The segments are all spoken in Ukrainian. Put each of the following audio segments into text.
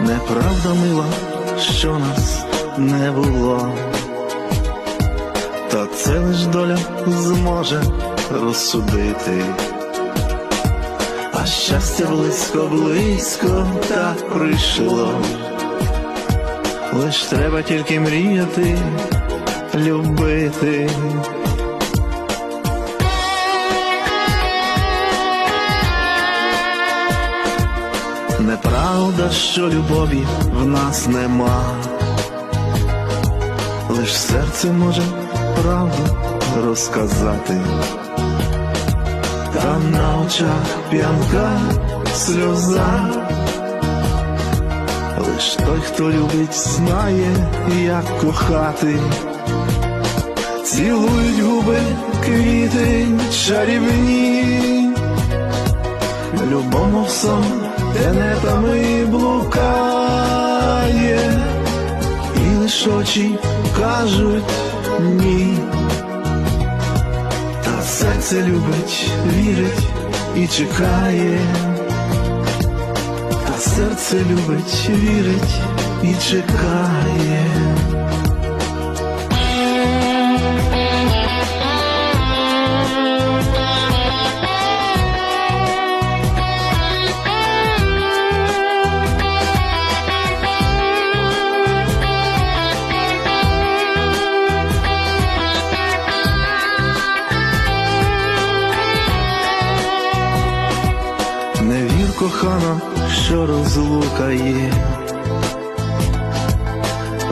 Неправда мила, що нас не було, та це лиш доля зможе розсудити. А щастя близько, близько так прийшло. Лиш треба тільки мріяти, любити. Неправда, що любові в нас нема, лиш серце може правду розказати, та на очах п'янка сльоза, лиш той, хто любить, знає, як кохати, цілують губи квіти чарівні. Любому в сон тенетами блукає, і лиш очі кажуть ні, та серце любить, вірить і чекає, та серце любить, вірить і чекає. Кохана, що розлука є,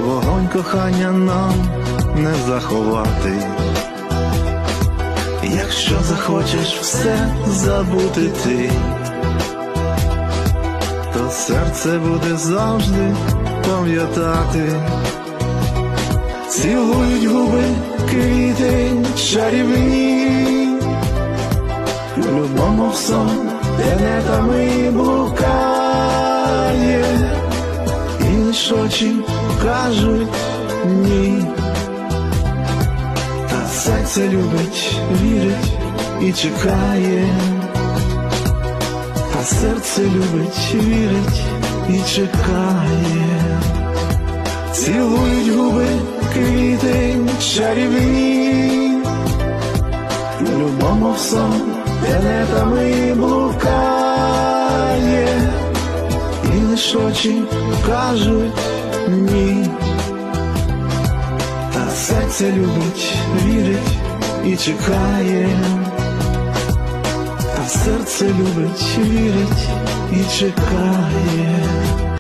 вогонь кохання нам не заховати. Якщо захочеш все забути ти, то серце буде завжди пам'ятати. Цілують губи квіти чарівні, любому в сон тенетами блукає, і лиш очі кажуть ні, та серце любить, вірить і чекає, та серце любить, вірить і чекає, цілують губи квіти чарівні, любому в сон тенетами блукає, і лиш очі кажуть ні, та серце любить, вірить і чекає, та серце любить, вірить і чекає.